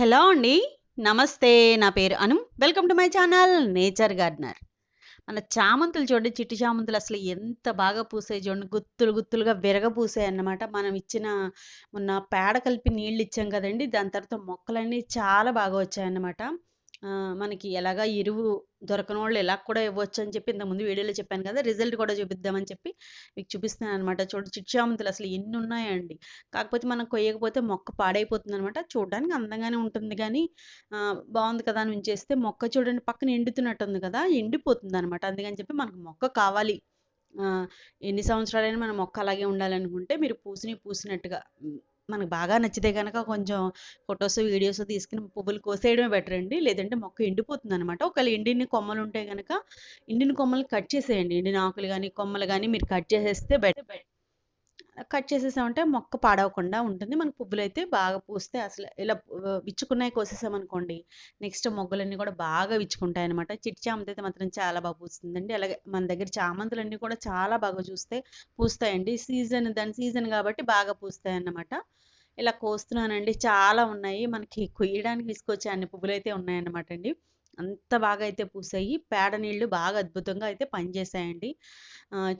Hello అండి. నమస్తే. నా పేరు Anu. Welcome to my channel nature gardener. మన చామంతులు చూడండి చిట్టి చామంతులు అసలు ఎంత బాగా పూసాయి చూడండి. గుత్తులు గుత్తులుగా విరగపూసాయన్నమాట. మనం ఇచ్చిన మొన్న పేడ కలిపి నీళ్ళు ఇచ్చాం కదండీ! దాని తర్వాత మొక్కలన్నీ చాలా బాగా వచ్చాయన్నమాట. మనకి ఎలాగా ఎరువు దొరకనోళ్ళు ఇలా కూడా ఇవ్వచ్చు అని చెప్పి ఇంతకుముందు వీడియోలో చెప్పాను కదా! రిజల్ట్ కూడా చూపిద్దామని చెప్పి మీకు చూపిస్తున్నానన్నమాట. చూడండి చూడు చామంతులు అసలు ఎన్నున్నాయండి. కాకపోతే మనం కొయ్యకపోతే మొక్క పాడైపోతుంది అనమాట చూడడానికి అందంగానే ఉంటుంది కానీ బాగుంది కదా అని ఉంచేస్తే మొక్క చూడండి పక్కన ఎండుతున్నట్టుంది కదా! ఎండిపోతుంది అనమాట అందుకని చెప్పి మనకు మొక్క కావాలి. ఎన్ని సంవత్సరాలైనా మన మొక్క అలాగే ఉండాలనుకుంటే మీరు పూసిని పూసినట్టుగా మనకు బాగా నచ్చితే గనక కొంచెం ఫోటోస్, వీడియోస్ తీసుకొని పువ్వులు కోసేయడమే బెటర్ అండి. లేదంటే మొక్క ఎండిపోతుందన్నమాట. ఒకవేళ ఎండిన కొమ్మలుంటే గనక ఎండిన కొమ్మలు కట్ చేసేయండి. ఎండిన ఆకులు కానీ కొమ్మలు కానీ మీరు కట్ చేసేస్తే బెటర్ బెటర్. కట్ చేసేసామంటే మొక్క పాడవకుండా ఉంటుంది. మనకు పువ్వులైతే బాగా పూస్తే అసలు ఇలా విచ్చుకున్నాయి కోసేసామనుకోండి నెక్స్ట్ మొగ్గలన్నీ కూడా బాగా విచ్చుకుంటాయన్నమాట. చిట్టి చామంతి అయితే మాత్రం చాలా బాగా పూస్తుందండి. అలాగే మన దగ్గర చామంతులన్నీ కూడా చాలా బాగా చూస్తే పూస్తాయండి. సీజన్ దాని సీజన్ కాబట్టి బాగా పూస్తాయన్నమాట. ఇలా కోస్తున్నానండి. చాలా ఉన్నాయి. మనకి కొయ్యడానికి తీసుకొచ్చే అన్ని పువ్వులు అయితే ఉన్నాయన్నమాట అండి. అంత బాగా అయితే పూసాయి. పేడ నీళ్ళు బాగా అద్భుతంగా అయితే పనిచేశాయండి.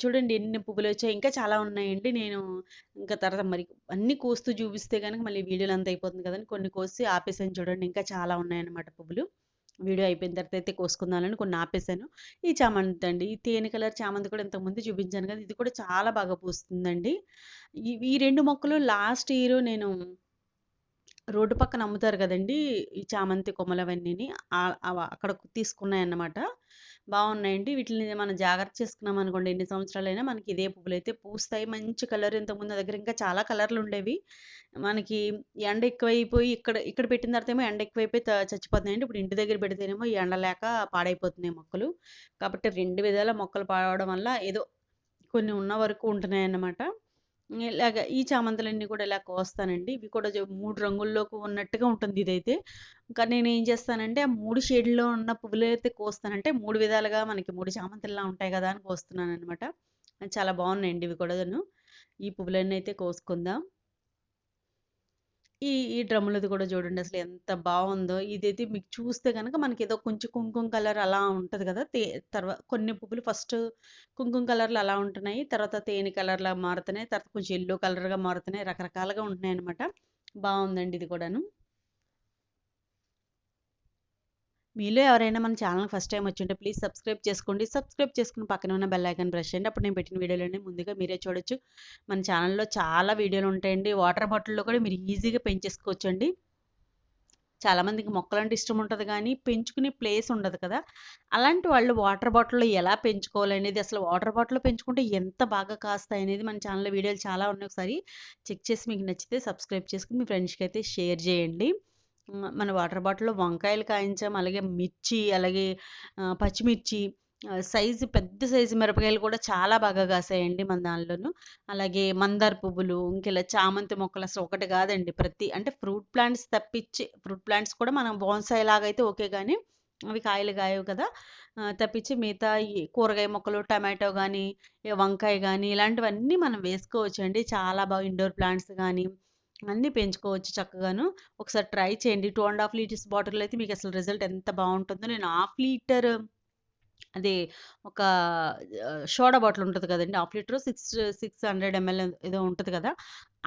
చూడండి ఎన్ని పువ్వులు వచ్చాయి ఇంకా చాలా ఉన్నాయండి. నేను ఇంకా తర్వాత మరి అన్ని కోస్తూ చూపిస్తే కనుక మళ్ళీ వీడియోలు అంత అయిపోతుంది కదండి కొన్ని కోసి ఆపేసాను చూడండి. ఇంకా చాలా ఉన్నాయన్నమాట పువ్వులు. వీడియో అయిపోయిన తర్వాత అయితే కోసుకుందామని కొన్ని ఆపేసాను. ఈ చామంతి అండి. ఈ తేనె కలర్ చామంతి కూడా ఇంతకుముందు చూపించాను కదా! ఇది కూడా చాలా బాగా పూస్తుందండి. ఈ ఈ 2 మొక్కలు లాస్ట్ ఇయర్ నేను రోడ్డు పక్కన అమ్ముతారు కదండి ఈ చామంతి కొమ్మలవన్నీని. అవ అక్కడ తీసుకున్నాయన్నమాట. బాగున్నాయండి వీటిని మనం జాగ్రత్త చేసుకున్నాం అనుకోండి ఎన్ని సంవత్సరాలైనా మనకి ఇదే పువ్వులైతే పూస్తాయి. మంచి కలర్ ఇంతకుముందు దగ్గర ఇంకా చాలా కలర్లు ఉండేవి మనకి ఎండ ఎక్కువైపోయి ఇక్కడ ఇక్కడ పెట్టిన తర్వాత ఏమో ఎండ ఎక్కువైపోయి చచ్చిపోతున్నాయండి. ఇప్పుడు ఇంటి దగ్గర పెడితేనేమో ఎండ లేక పాడైపోతున్నాయి మొక్కలు. కాబట్టి రెండు విధాల మొక్కలు పాడవడం వల్ల ఏదో కొన్ని ఉన్న వరకు ఉంటున్నాయన్నమాట. ఇలాగ ఈ చామంతులన్నీ కూడా ఇలా కోస్తానండి. ఇవి కూడా మూడు రంగుల్లోకి ఉన్నట్టుగా ఉంటుంది ఇదైతే. ఇంకా ఏం చేస్తానంటే ఆ మూడు షేడ్‌లో ఉన్న పువ్వులు అయితే కోస్తానంటే మూడు విధాలుగా మనకి మూడు చామంతుల్లా ఉంటాయి కదా! అని కోస్తున్నాను అనమాట చాలా బాగున్నాయండి ఇవి కూడాను. ఈ పువ్వులన్నీ అయితే కోసుకుందాం. ఈ ఈ డ్రమ్ములది కూడా చూడండి అసలు ఎంత బాగుందో ఇదైతే మీకు చూస్తే గనక ఏదో కొంచెం కుంకుమ కలర్ అలా ఉంటది కదా! తే తర్వాత కొన్ని పువ్వులు ఫస్ట్ కుంకుమ కలర్లు అలా ఉంటున్నాయి. తర్వాత తేనె కలర్‌లా మారుతున్నాయి. తర్వాత కొంచెం ఎల్లో కలర్‌గా మారుతున్నాయి. రకరకాలుగా ఉంటున్నాయన్నమాట. బాగుందండి ఇది కూడాను. మీలో ఎవరైనా మన ఛానల్‌కి ఫస్ట్ టైమ్ వచ్చుంటే ప్లీజ్ సబ్స్క్రైబ్ చేసుకోండి. సబ్స్క్రైబ్ చేసుకొని పక్కన ఉన్న బెల్ ఐకాన్ ప్రెస్ చేయండి. అప్పుడు నేను పెట్టిన వీడియోలోనే ముందుగా మీరే చూడొచ్చు. మన ఛానల్‌లో చాలా వీడియోలు ఉంటాయండి. వాటర్ బాటిల్‌లో కూడా మీరు ఈజీగా పెంచేసుకోవచ్చండి. చాలామందికి మొక్కలు అంటే ఇష్టం ఉంటుంది కానీ పెంచుకునే ప్లేస్ ఉండదు కదా! అలాంటి వాళ్ళు వాటర్ బాటిల్‌లో ఎలా పెంచుకోవాలనేది అసలు వాటర్ బాటిల్‌లో పెంచుకుంటే ఎంత బాగా కాస్తాయి అనేది మన ఛానల్‌లో వీడియోలు చాలా ఉన్నాయి. ఒకసారి చెక్ చేసి మీకు నచ్చితే సబ్స్క్రైబ్ చేసుకుని మీ ఫ్రెండ్స్కి అయితే షేర్ చేయండి. మన వాటర్ బాటిల్‌లో వంకాయలు కాయించాం. అలాగే మిర్చి, అలాగే పచ్చిమిర్చి సైజు పెద్ద సైజు మిరపకాయలు కూడా చాలా బాగా కాసాయండి మన దానిలోను. అలాగే మందార పువ్వులు, ఇంకెలా చామంతి మొక్కలు అసలు ఒకటి కాదండి. ప్రతి అంటే ఫ్రూట్ ప్లాంట్స్ తప్పించి ఫ్రూట్ ప్లాంట్స్ కూడా మనం బోన్సాయి లాగా అయితే ఓకే కానీ అవి కాయలు కాయవు కదా! తప్పించి మిగతా కూరగాయ మొక్కలు టమాటో కానీ వంకాయ కానీ ఇలాంటివన్నీ మనం వేసుకోవచ్చండి. చాలా బాగా ఇండోర్ ప్లాంట్స్ కానీ అన్నీ పెంచుకోవచ్చు చక్కగాను. ఒకసారి ట్రై చేయండి. టూ అండ్ హాఫ్ లీటర్స్ బాటిల్‌లో అయితే మీకు అసలు రిజల్ట్ ఎంత బాగుంటుందో నేను హాఫ్ లీటర్ అదే ఒక సోడా బాటిల్ ఉంటుంది కదండి హాఫ్ లీటర్ సిక్స్ 600 ఎంఎల్ ఏదో ఉంటుంది కదా!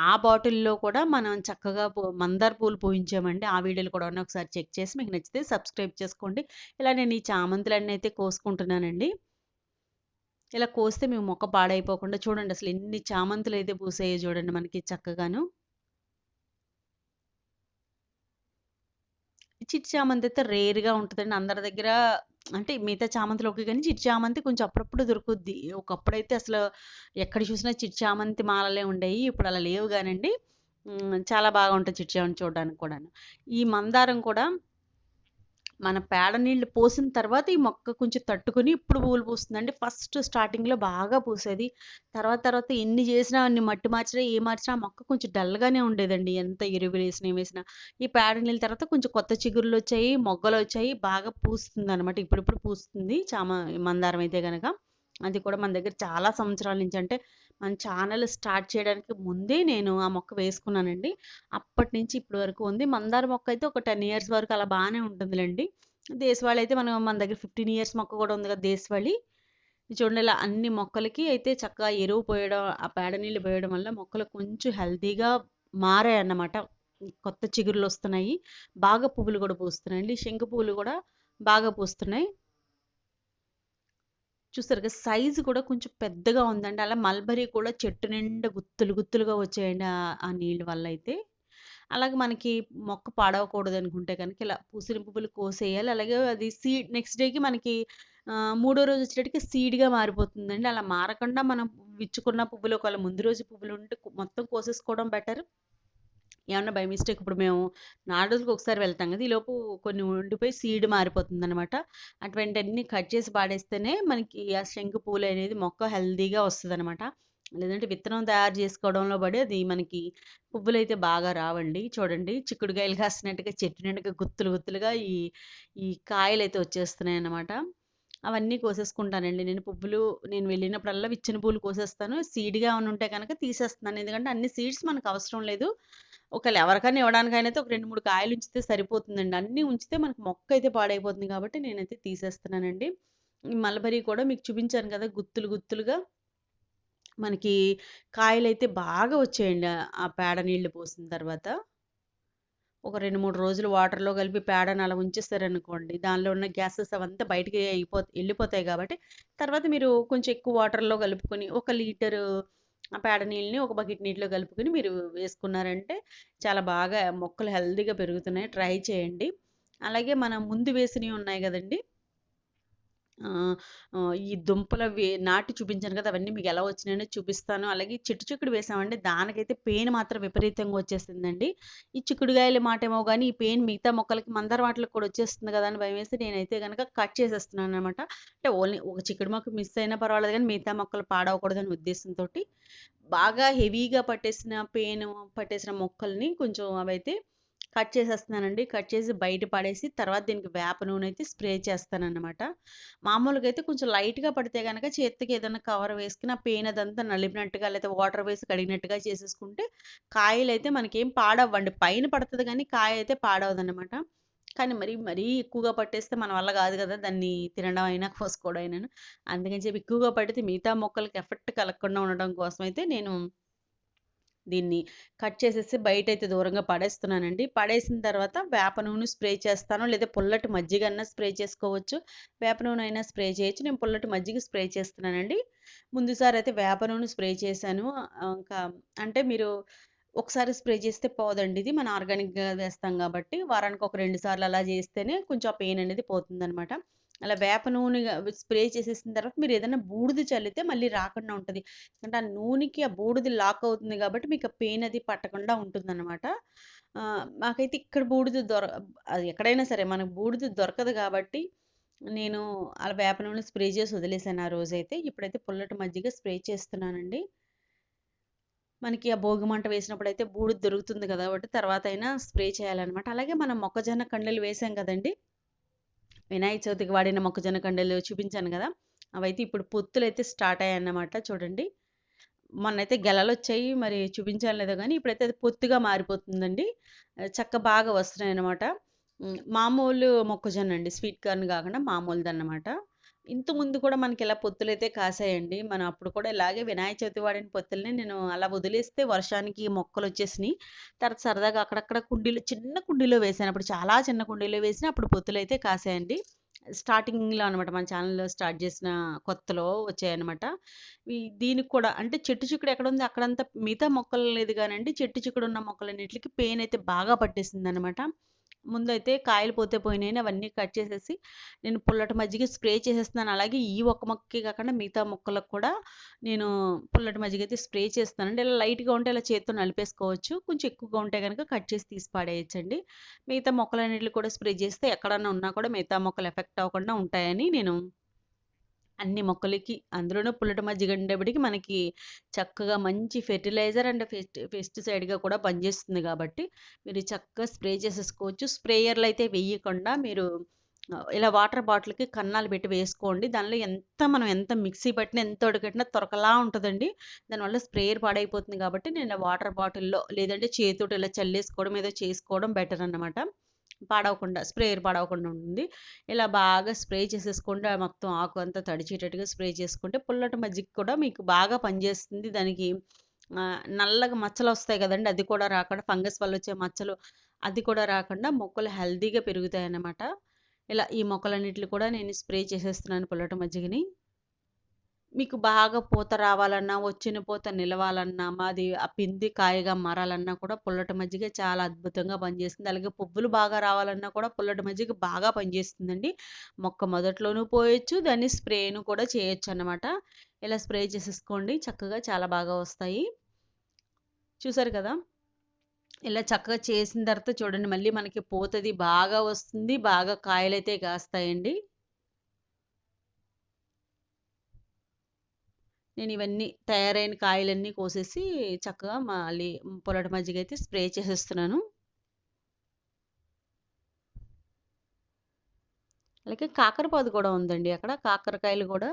ఆ బాటిల్‌లో కూడా మనం చక్కగా పో మందార పూలు పోయించామండి ఆ వీడియోలు కూడా ఉన్నాయి. ఒకసారి చెక్ చేసి మీకు నచ్చితే సబ్స్క్రైబ్ చేసుకోండి. ఇలా నేను ఈ చామంతులన్నీ అయితే కోసుకుంటున్నానండి. ఇలా కోస్తే మీ మొక్క పాడైపోకుండా చూడండి అసలు ఎన్ని చామంతులు అయితే పూసాయో చూడండి మనకి చక్కగాను. చిట్ చామంతి అయితే రేర్‌గా ఉంటుందండి. అందరి దగ్గర అంటే మిగతా చామంతులు ఓకే కానీ చిట్ చామంతి కొంచెం అప్పుడప్పుడు దొరుకుద్ది. ఒకప్పుడైతే అసలు ఎక్కడ చూసినా చిట్ చామంతి మాలలే ఉండేవి ఇప్పుడు అలా లేవు కానండి చాలా బాగా ఉంటది చిట్ చామంతి చూడడానికి కూడా ఈ మందారం కూడా మన పేడ నీళ్ళు పోసిన తర్వాత ఈ మొక్క కొంచెం తట్టుకొని ఇప్పుడు పూలు పూస్తుందండి. ఫస్ట్ స్టార్టింగ్‌లో బాగా పూసేది. తర్వాత తర్వాత ఎన్ని చేసినా అన్ని మట్టి మార్చినా, ఏ మార్చినా మొక్క కొంచెం డల్‌గానే ఉండేదండి. ఎంత ఎరువులు వేసినా ఏం ఏమేసినా. ఈ పేడ నీళ్ళ తర్వాత కొంచెం కొత్త చిగురులు వచ్చాయి మొగ్గలు వచ్చాయి బాగా పూస్తుంది అనమాట ఇప్పుడిప్పుడు పూస్తుంది చామ మందారం అయితే గనక. అది కూడా మన దగ్గర చాలా సంవత్సరాల నుంచి అంటే మన ఛానల్ స్టార్ట్ చేయడానికి ముందే నేను ఆ మొక్క వేసుకున్నానండి. అప్పటినుంచి ఇప్పటి వరకు ఉంది. మందార మొక్క అయితే ఒక 10 ఇయర్స్ వరకు అలా బాగానే ఉంటుందిలేండి దేశవాళి అయితే మనం మన దగ్గర 15 ఇయర్స్ మొక్క కూడా ఉంది కదా! దేశవాళి చూడండి ఇలా అన్ని మొక్కలకి అయితే చక్కగా ఎరువు పోయడం, ఆ పేడ నీళ్ళు పోయడం వల్ల మొక్కలు కొంచెం హెల్తీగా మారాయన్నమాట. కొత్త చిగురులు వస్తున్నాయి బాగా పువ్వులు కూడా పూస్తున్నాయండి. శంకు పువ్వులు కూడా బాగా పూస్తున్నాయి. చూసారుగా కదా! సైజు కూడా కొంచెం పెద్దగా ఉందండి. అలా మల్బరీ కూడా చెట్టు నిండా గుత్తులు గుత్తులుగా వచ్చాయండి ఆ నీళ్ళ వల్ల అయితే అలాగే మనకి మొక్క పాడవకూడదనుకుంటే కనుక ఇలా పూసిన పువ్వులు కోసేయాలి. అలాగే అది సీడ్ నెక్స్ట్ డేకి మనకి మూడో రోజు వచ్చేటప్పటికి సీడ్‌గా మారిపోతుందండి. అలా మారకుండా మనం విచ్చుకున్న పువ్వులు ఒకవేళ ముందు రోజు పువ్వులు ఉంటే మొత్తం కోసేసుకోవడం బెటర్. ఏమన్నా బై మిస్టేక్ ఇప్పుడు మేము నాలుగు రోజులకు ఒకసారి వెళ్తాం కదా! ఈలోపు కొన్ని ఉండిపోయి సీడ్ మారిపోతుందనమాట. అటువంటివన్నీ కట్ చేసి పాడేస్తేనే మనకి ఆ శంకు అనేది మొక్క హెల్దీగా వస్తుంది అనమాట లేదంటే విత్తనం తయారు చేసుకోవడంలో పడి అది మనకి పువ్వులు అయితే బాగా రావండి. చూడండి చిక్కుడుకాయలు కాసినట్టుగా చెట్టు నిండుగా గుత్తులు గుత్తులుగా ఈ ఈ కాయలు అయితే వచ్చేస్తున్నాయి అన్నమాట అవన్నీ కోసేసుకుంటానండి నేను. పువ్వులు నేను వెళ్ళినప్పుడల్లా విచ్చిన పువ్వులు కోసేస్తాను. సీడ్‌గా ఉంటే కనుక తీసేస్తున్నాను. ఎందుకంటే అన్ని సీడ్స్ మనకు అవసరం లేదు. ఒకవేళ ఎవరికైనా ఇవ్వడానికైనా అయితే ఒక 2, 3 కాయలు ఉంచితే సరిపోతుందండి. అన్నీ ఉంచితే మనకు మొక్క అయితే పాడైపోతుంది కాబట్టి నేనైతే తీసేస్తున్నానండి. మల్బరీ కూడా మీకు చూపించాను కదా! గుత్తులు గుత్తులుగా మనకి కాయలైతే బాగా వచ్చాయండి. ఆ పేడ నీళ్ళు పోసిన తర్వాత. ఒక 2, 3 రోజులు వాటర్‌లో కలిపి పేడని అలా ఉంచేస్తారనుకోండి దానిలో ఉన్న గ్యాసెస్ అవంతా బయటికి అయిపో వెళ్ళిపోతాయి కాబట్టి తర్వాత మీరు కొంచెం ఎక్కువ వాటర్‌లో కలుపుకొని ఒక లీటరు ఆ పేడ నీళ్ళని ఒక బకెట్ నీటిలో కలుపుకొని మీరు వేసుకున్నారంటే చాలా బాగా మొక్కలు హెల్తీగా పెరుగుతున్నాయి. ట్రై చేయండి. అలాగే మనం ముందు వేసినవి ఉన్నాయి కదండి ఈ దుంపలు నాటి చూపించాను కదా! అవన్నీ మీకు ఎలా వచ్చినాయో చూపిస్తాను. అలాగే చిట్టు చిక్కుడు వేసామండి. దానికైతే పెయిన్ మాత్రం విపరీతంగా వచ్చేసిందండి. ఈ చిక్కుడుగాయల మాటేమో కానీ ఈ పెయిన్ మిగతా మొక్కలకి మందర వాటికి కూడా వచ్చేస్తుంది కదా! అని భయం భయమేసి నేనైతే కనుక కట్ చేసేస్తున్నాను అనమాట అంటే ఓన్లీ ఒక చిక్కుడు మొక్క మిస్ అయినా పర్వాలేదు కానీ మిగతా మొక్కలు పాడవకూడదనే ఉద్దేశంతో బాగా హెవీగా పట్టేసిన పెయిన్ పట్టేసిన మొక్కల్ని కొంచెం అవైతే కట్ చేసేస్తున్నానండి. కట్ చేసి బయట పడేసి తర్వాత దీనికి వేప నూనె అయితే స్ప్రే చేస్తానన్నమాట. మామూలుగా అయితే కొంచెం లైట్‌గా పడితే కనుక చేతికి ఏదైనా కవర్ వేసుకుని ఆ పెయిన్ అదంతా నలిపినట్టుగా లేకపోతే వాటర్ వేసి కడిగినట్టుగా చేసేసుకుంటే అయితే మనకేం పాడవ్వండి. పైన పడుతుంది కానీ కాయ అయితే పాడవదన్నమాట కానీ మరీ మరీ ఎక్కువగా పట్టేస్తే మన వల్ల కాదు కదా! దాన్ని తినడం అయినా, కోసుకోవడం అయినా అందుకని చెప్పి ఎక్కువగా పడితే మిగతా మొక్కలకి ఎఫెక్ట్ కలగకుండా ఉండడం కోసం అయితే నేను దీన్ని కట్ చేసేసి అయితే దూరంగా పడేస్తున్నానండి. పడేసిన తర్వాత వేప నూనె స్ప్రే చేస్తాను. లేదా పుల్లటి మజ్జిగ అన్నా స్ప్రే చేసుకోవచ్చు. వేప నూనె అయినా స్ప్రే చేయొచ్చు. నేను పుల్లటి మజ్జిగ స్ప్రే చేస్తున్నానండి. ముందుసారి అయితే వేప నూనె స్ప్రే చేశాను. ఇంకా అంటే మీరు ఒకసారి స్ప్రే చేస్తే పోదండి ఇది. మనం ఆర్గానిక్‌గా వేస్తాం కాబట్టి వారానికి ఒక రెండు సార్లు అలా చేస్తేనే కొంచెం ఆ పెయిన్ అనేది పోతుందనమాట. అలా వేప నూనె స్ప్రే చేసేసిన తర్వాత మీరు ఏదైనా బూడిద చల్లితే మళ్ళీ రాకుండా ఉంటుంది అంటే ఆ నూనెకి ఆ బూడిద లాక్ అవుతుంది కాబట్టి మీకు పెయిన్ అది పట్టకుండా ఉంటుందనమాట. మాకైతే ఇక్కడ బూడిద దొర అది ఎక్కడైనా సరే మనకు బూడిద దొరకదు కాబట్టి నేను అలా వేప నూనె స్ప్రే చేసి వదిలేసాను ఆ రోజైతే. ఇప్పుడైతే పుల్లటి మజ్జిగ స్ప్రే చేస్తున్నానండి. మనకి ఆ భోగి మంట వేసినప్పుడు అయితే బూడిద దొరుకుతుంది కదా! కాబట్టి తర్వాత అయినా స్ప్రే చేయాలన్నమాట అలాగే మనం మొక్కజొన్న కండలు వేసాం కదండీ! వినాయక చవితికి వాడిన మొక్కజొన్న కండలు చూపించాను కదా అవైతే ఇప్పుడు పొత్తులైతే స్టార్ట్ అయ్యాయన్నమాట చూడండి. మొన్నైతే గెలలొచ్చాయి. మరి చూపించాను లేదో కానీ ఇప్పుడైతే అది పొత్తుగా మారిపోతుందండి. చక్క బాగా వస్తున్నాయి అన్నమాట మామూలు మొక్కజొన్న అండి. స్వీట్ కార్న్ కాకుండా మామూలుది అన్నమాట ఇంతకు ముందు కూడా మనకి ఇలా పొత్తులైతే కాసాయండి. మనం అప్పుడు కూడా ఇలాగే వినాయక చవితి వాడిన పొత్తుల్ని నేను అలా వదిలేస్తే వర్షానికి మొక్కలు వచ్చేసినాయి తర్వాత సరదాగా అక్కడక్కడ కుండీలో చిన్న కుండీలో వేసాను అప్పుడు చాలా చిన్న కుండీలో వేసినా అప్పుడు పొత్తులైతే కాసాయండి. స్టార్టింగ్‌లో అనమాట మన ఛానల్లో స్టార్ట్ చేసిన కొత్తలో వచ్చాయన్నమాట. దీనికి కూడా అంటే చెట్టు చిక్కుడు ఎక్కడుంది అక్కడంతా మిగతా మొక్కలు లేదు గానండి. చెట్టు చిక్కుడు ఉన్న మొక్కలన్నిట్లికి పెయిన్ అయితే బాగా పట్టేసిందనమాట. ముందైతే కాయలు పోతే పోయినాయని అవన్నీ కట్ చేసేసి నేను పుల్లటి మజ్జిగ స్ప్రే చేసేస్తున్నాను. అలాగే ఈ ఒక్క మొక్కే కాకుండా మిగతా మొక్కలకు కూడా నేను పుల్లటి మజ్జిగ అయితే స్ప్రే చేస్తానండి. ఇలా లైట్‌గా ఉంటే ఇలా చేత్తో నలిపేసుకోవచ్చు. కొంచెం ఎక్కువగా ఉంటే కనుక కట్ చేసి తీసి పాడేయచ్చండి మిగతా మొక్కలన్నిటికి కూడా స్ప్రే చేస్తే ఎక్కడన్నా ఉన్నా కూడా మిగతా మొక్కలు ఎఫెక్ట్ అవ్వకుండా ఉంటాయని నేను అన్ని మొక్కలకి అందులోనూ పుల్లటి మజ్జిగ ఉండేప్పటికి మనకి చక్కగా మంచి ఫెర్టిలైజర్ అండ్ ఫెస్ట్ పెస్టిసైడ్‌గా కూడా పనిచేస్తుంది కాబట్టి మీరు చక్కగా స్ప్రే చేసేసుకోవచ్చు. స్ప్రేయర్లు అయితే వేయకుండా మీరు ఇలా వాటర్ బాటిల్‌కి కన్నాలు పెట్టి వేసుకోండి. దానిలో ఎంత మనం ఎంత మిక్సీ పట్టినా, ఎంత ఉడకట్టినా తొరకలా ఉంటుందండి దానివల్ల స్ప్రేయర్ పాడైపోతుంది కాబట్టి నేను వాటర్ బాటిల్‌లో లేదంటే చేతితో ఇలా చల్లేసుకోవడం ఏదో చేసుకోవడం బెటర్ అన్నమాట. పాడవకుండా స్ప్రేయర్ పాడవకుండా ఉంటుంది. ఇలా బాగా స్ప్రే చేసేసుకుంటే మొత్తం ఆకు అంతా తడిచేటట్టుగా స్ప్రే చేసుకుంటే పుల్లటి మజ్జిగ కూడా మీకు బాగా పనిచేస్తుంది. దానికి నల్లగా మచ్చలు వస్తాయి కదండీ! అది కూడా రాకుండా ఫంగస్ వల్ల వచ్చే మచ్చలు అది కూడా రాకుండా మొక్కలు హెల్తీగా పెరుగుతాయన్నమాట. ఇలా ఈ మొక్కలన్నిటిని కూడా నేను స్ప్రే చేసేస్తున్నాను పుల్లటి మజ్జిగని. మీకు బాగా పూత రావాలన్నా, వచ్చిన పూత నిలవాలన్నా, మాది ఆ పింది కాయగా మారాలన్నా కూడా పుల్లటి మజ్జిగ చాలా అద్భుతంగా పనిచేస్తుంది. అలాగే పువ్వులు బాగా రావాలన్నా కూడా పుల్లటి మజ్జిగ బాగా పనిచేస్తుందండి. మొక్క మొదట్లోనూ పోయొచ్చు. దాన్ని స్ప్రేను కూడా చేయొచ్చు అనమాట ఇలా స్ప్రే చేసేసుకోండి. చక్కగా చాలా బాగా వస్తాయి. చూసారు కదా! ఇలా చక్కగా చేసిన తర్వాత చూడండి మళ్ళీ మనకి పూతది బాగా వస్తుంది. బాగా కాయలైతే కాస్తాయండి. నేను ఇవన్నీ తయారైన కాయలన్నీ కోసేసి చక్కగా మళ్ళీ పొలట మజ్జిగ అయితే స్ప్రే చేసేస్తున్నాను. అలాగే కాకరపాదు కూడా ఉందండి అక్కడ. కాకరకాయలు కూడా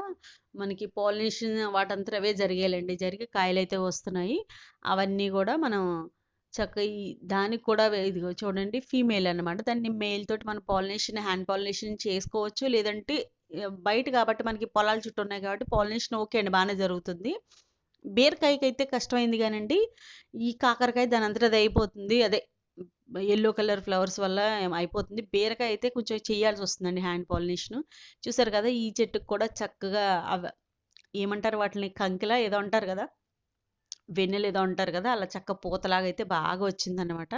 మనకి పాలినేషన్ వాటంతా అవే జరిగేలండి జరిగే కాయలు అయితే వస్తున్నాయి. అవన్నీ కూడా మనం చక్కగా దానికి కూడా ఇది ఇదిగో చూడండి ఫీమేల్ అన్నమాట. దాన్ని మేల్ తోటి మనం పాలినేషన్, హ్యాండ్ పాలినేషన్ చేసుకోవచ్చు. లేదంటే బయట కాబట్టి మనకి పొలాల చుట్టూ ఉన్నాయి కాబట్టి పాలినేషన్ ఓకే అండి. బాగానే జరుగుతుంది. బీరకాయకైతే కష్టమైంది కానండి ఈ కాకరకాయ దానంతట అది అయిపోతుంది. అదే ఎల్లో కలర్ ఫ్లవర్స్ వల్ల అయిపోతుంది. బీరకాయ అయితే కొంచెం చేయాల్సి వస్తుందండి హ్యాండ్ పాలినేషన్ చూసారు కదా! ఈ చెట్టుకు కూడా చక్కగా అవ ఏమంటారు వాటిని కంకిలా ఏదో అంటారు కదా! వెన్నెలు ఏదో అంటారు కదా! అలా చక్క పూతలాగా అయితే బాగా వచ్చిందన్నమాట.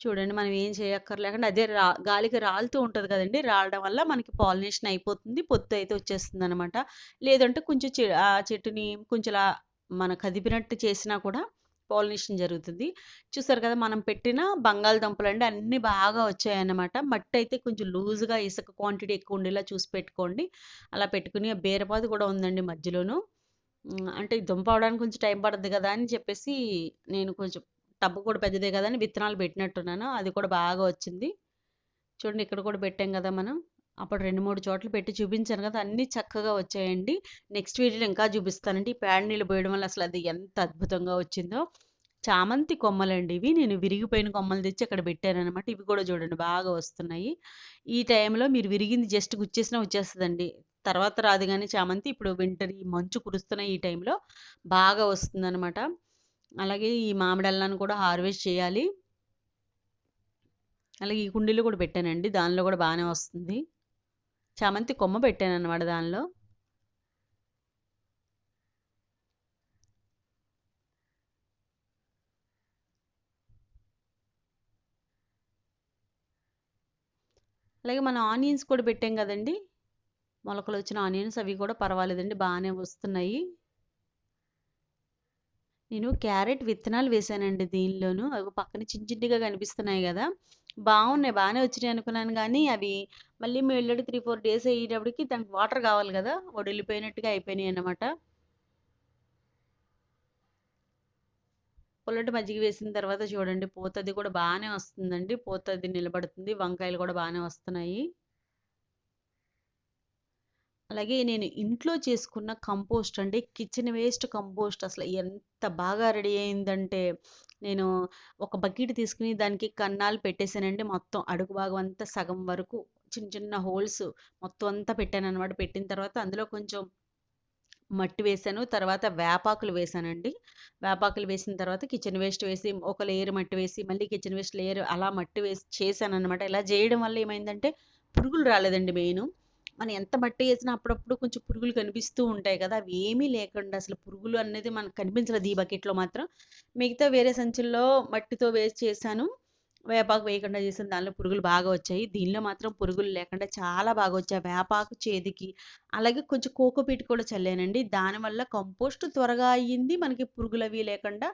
చూడండి మనం ఏం చేయక్కర్లేకుండా అదే రా గాలికి రాలుతూ ఉంటుంది కదండి రాలడం వల్ల మనకి పాలినేషన్ అయిపోతుంది. పొద్దు అయితే వచ్చేస్తుంది అనమాట లేదంటే కొంచెం చె ఆ చెట్టుని కొంచెం మన కదిపినట్టు చేసినా కూడా పాలినేషన్ జరుగుతుంది. చూసారు కదా! మనం పెట్టిన బంగాళదుంపలండి అన్నీ బాగా వచ్చాయన్నమాట. మట్టి అయితే కొంచెం లూజ్‌గా ఇసుక క్వాంటిటీ ఎక్కువ ఉండేలా చూసి పెట్టుకోండి. అలా పెట్టుకుని ఆ బీరపాదు కూడా ఉందండి మధ్యలోను. అంటే దుంప అవ్వడానికి కొంచెం టైం పడుతుంది కదా! అని చెప్పేసి నేను కొంచెం టబ్ కూడా పెద్దదే కదా! అని విత్తనాలు పెట్టినట్టున్నాను. అది కూడా బాగా వచ్చింది. చూడండి ఇక్కడ కూడా పెట్టాం కదా మనం. అప్పుడు 2, 3 చోట్ల పెట్టి చూపించాను కదా! అన్నీ చక్కగా వచ్చాయండి. నెక్స్ట్ వీడియోలో ఇంకా చూపిస్తానండి. ఈ పేడ నీళ్ళు పోయడం వల్ల అసలు అది ఎంత అద్భుతంగా వచ్చిందో. చామంతి కొమ్మలండి ఇవి. నేను విరిగిపోయిన కొమ్మలు తెచ్చి అక్కడ పెట్టానన్నమాట. ఇవి కూడా చూడండి బాగా వస్తున్నాయి. ఈ టైంలో మీరు విరిగింది జస్ట్ గుచ్చేసినా వచ్చేస్తుందండి తర్వాత రాదు కానీ చామంతి ఇప్పుడు వింటర్ ఈ మంచు కురుస్తున్న ఈ టైంలో బాగా వస్తుందన్నమాట. అలాగే ఈ మామిడి అల్లాన్ని కూడా హార్వెస్ట్ చేయాలి. అలాగే ఈ కుండీలో కూడా పెట్టానండి. దానిలో కూడా బాగానే వస్తుంది. చామంతి కొమ్మ పెట్టాను అనమాట దానిలో. అలాగే మనం ఆనియన్స్ కూడా పెట్టాం కదండీ! మొలకలొచ్చిన ఆనియన్స్ అవి కూడా పర్వాలేదండి. బాగానే వస్తున్నాయి. నేను క్యారెట్ విత్తనాలు వేశానండి దీనిలోను. అవి పక్కన చిన్న చిన్నగా కనిపిస్తున్నాయి కదా బాగున్నాయి బాగానే వచ్చినాయి అనుకున్నాను కానీ అవి మళ్ళీ మేళ్ళడి 3, 4 డేస్ అయ్యేటప్పటికి దానికి వాటర్ కావాలి గదా! వడిలిపోయినట్టుగా అయిపోయినాయన్నమాట. పుల్లటి మజ్జిగ వేసిన తర్వాత చూడండి పూతది కూడా బాగానే వస్తుందండి. పూతది నిలబడుతుంది. వంకాయలు కూడా బాగానే వస్తున్నాయి. అలాగే నేను ఇంట్లో చేసుకున్న కంపోస్ట్ అండి. కిచెన్ వేస్ట్ కంపోస్ట్ అసలు ఎంత బాగా రెడీ అయిందంటే, నేను ఒక బకెట్ తీసుకొని దానికి కన్నాలు పెట్టేసానండి. మొత్తం అడుగు భాగం అంతా సగం వరకు చిన్న చిన్న హోల్స్ మొత్తం అంతా పెట్టాను అనమాట పెట్టిన తర్వాత అందులో కొంచెం మట్టి వేశాను. తర్వాత వేపాకులు వేశానండి. వేపాకులు వేసిన తర్వాత కిచెన్ వేస్ట్ వేసి, ఒక లేయర్ మట్టి వేసి, మళ్ళీ కిచెన్ వేస్ట్ లేయర్ అలా మట్టి వేసి చేశాను అనమాట ఇలా చేయడం వల్ల ఏమైందంటే పురుగులు రాలేదండి మెయిన్ మనం ఎంత మట్టి వేసినా అప్పుడప్పుడు కొంచెం పురుగులు కనిపిస్తూ ఉంటాయి కదా! అవి ఏమీ లేకుండా అసలు పురుగులు అనేది మనకు కనిపించలేదు ఈ బకెట్‌లో మాత్రం. మిగతా వేరే సంచుల్లో మట్టితో వేస్ట్ చేశాను. వేపాకు వేయకుండా చేసిన దానిలో పురుగులు బాగా వచ్చాయి. దీనిలో మాత్రం పురుగులు లేకుండా చాలా బాగా వచ్చాయి. వేపాకు చేదికి అలాగే కొంచెం కోకోపీట్ కూడా చల్లానండి. దానివల్ల కంపోస్ట్ త్వరగా అయ్యింది. మనకి పురుగులవి లేకుండా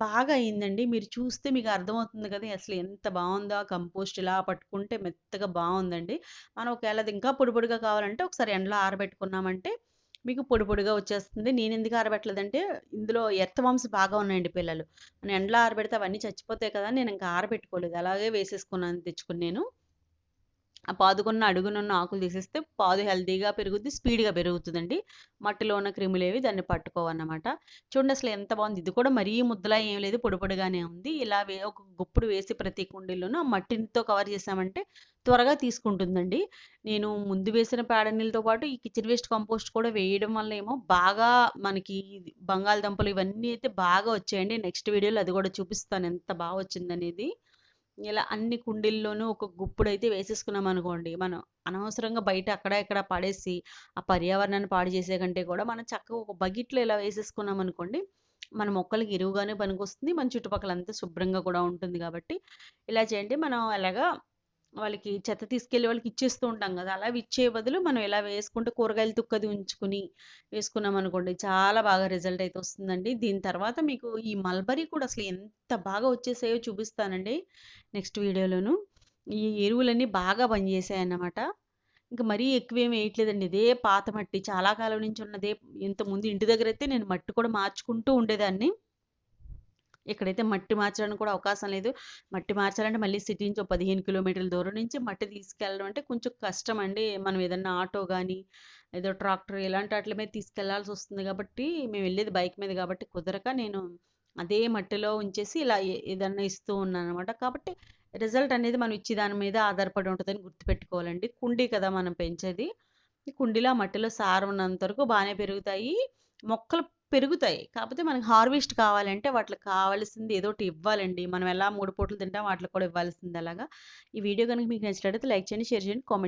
బాగా అయిందండి. మీరు చూస్తే మీకు అర్థమవుతుంది కదా! అసలు ఎంత బాగుందో ఆ కంపోస్ట్ ఇలా పట్టుకుంటే మెత్తగా బాగుందండి మనం ఒకవేళ అది ఇంకా పొడి పొడిగా కావాలంటే ఒకసారి ఎండలో ఆరబెట్టుకున్నామంటే మీకు పొడి పొడిగా వచ్చేస్తుంది. నేనెందుకు ఆరబెట్టలేదంటే ఇందులో ఎర్త్ బాగా ఉన్నాయండి పిల్లలు. నేను ఎండలో ఆరబెడితే అవన్నీ చచ్చిపోతాయి కదా! అని నేను ఇంకా ఆరబెట్టుకోలేదు. అలాగే వేసేసుకున్నాను తెచ్చుకుని నేను. ఆ పాదుకున్న అడుగునున్న ఆకులు తీసేస్తే పాదు హెల్తీగా పెరుగుద్ది స్పీడ్గా పెరుగుతుందండి మట్టిలో ఉన్న క్రిములేవి దాన్ని పట్టుకోవన్నమాట చూడండి అసలు ఎంత బాగుంది ఇది కూడా మరీ ముద్దలా ఏం లేదు పొడిపొడిగానే ఉంది ఇలా వే ఒక గుప్పుడు వేసి ప్రతి కుండీలోనూ ఆ మట్టితో కవర్ చేసామంటే త్వరగా తీసుకుంటుందండి. నేను ముందు వేసిన పేడ నీళ్ళతో పాటు ఈ కిచెన్ వేస్ట్ కంపోస్ట్ కూడా వేయడం వల్ల ఏమో బాగా మనకి బంగాళదుంపలు ఇవన్నీ అయితే బాగా వచ్చాయండి. నెక్స్ట్ వీడియోలో అది కూడా చూపిస్తాను ఎంత బాగా వచ్చిందనేది. ఇలా అన్ని కుండీల్లోనూ ఒక గుప్పుడు అయితే వేసేసుకున్నాం అనుకోండి మనం అనవసరంగా బయట అక్కడ ఇక్కడ పడేసి ఆ పర్యావరణాన్ని పాడు చేసే కంటే కూడా మనం చక్కగా ఒక బకెట్లో ఇలా వేసేసుకున్నాం అనుకోండి మన మొక్కలకి ఎరువుగానే పనికొస్తుంది. మన చుట్టుపక్కల అంతా శుభ్రంగా కూడా ఉంటుంది కాబట్టి ఇలా చేయండి. మనం అలాగా వాళ్ళకి చెత్త తీసుకెళ్ళి వాళ్ళకి ఇచ్చేస్తూ ఉంటాం కదా! అలా ఇచ్చే బదులు మనం ఇలా వేసుకుంటే కూరగాయలు తుక్కది ఉంచుకుని వేసుకున్నాం అనుకోండి చాలా బాగా రిజల్ట్ అయితే వస్తుందండి. దీని తర్వాత మీకు ఈ మల్బరీ కూడా అసలు ఎంత బాగా వచ్చేసాయో చూపిస్తానండి నెక్స్ట్ వీడియోలోను. ఈ ఎరువులన్నీ బాగా పనిచేసాయి అన్నమాట ఇంకా మరీ ఎక్కువేం వేయట్లేదండి. ఇదే పాత మట్టి చాలా కాలం నుంచి ఉన్నదే ఇంతకుముందు ఇంటి దగ్గర అయితే నేను మట్టి కూడా మార్చుకుంటూ ఉండేదాన్ని. ఇక్కడైతే మట్టి మార్చడానికి కూడా అవకాశం లేదు. మట్టి మార్చాలంటే మళ్ళీ సిటీ నుంచి ఒక పదిహేను కిలోమీటర్ల దూరం నుంచి మట్టి తీసుకెళ్ళడం అంటే కొంచెం కష్టం అండి. మనం ఏదన్నా ఆటో కానీ ఏదో ట్రాక్టర్ ఇలాంటి వాటి మీద తీసుకెళ్ళాల్సి వస్తుంది కాబట్టి మేము వెళ్ళేది బైక్ మీద కాబట్టి కుదరక నేను అదే మట్టిలో ఉంచేసి ఇలా ఏదన్నా ఇస్తూ ఉన్నాను అనమాట కాబట్టి రిజల్ట్ అనేది మనం ఇచ్చే దాని మీద ఆధారపడి ఉంటుందని గుర్తుపెట్టుకోవాలండి. కుండీ కదా మనం పెంచేది. కుండీలో ఆ మట్టిలో సారం ఉన్నంత వరకు బాగానే పెరుగుతాయి. మొక్కలు పెరుగుతాయి. కాకపోతే మనకి హార్వెస్ట్ కావాలంటే వాటికి కావాల్సింది ఏదో ఒకటి ఇవ్వాలండి. మనం ఎలా మూడు పూటలు తింటాం వాటికి కూడా ఇవ్వాల్సింది అలాగా. ఈ వీడియో కనుక మీకు నచ్చినట్లయితే లైక్ చేయండి షేర్ చేయండి కామెంట్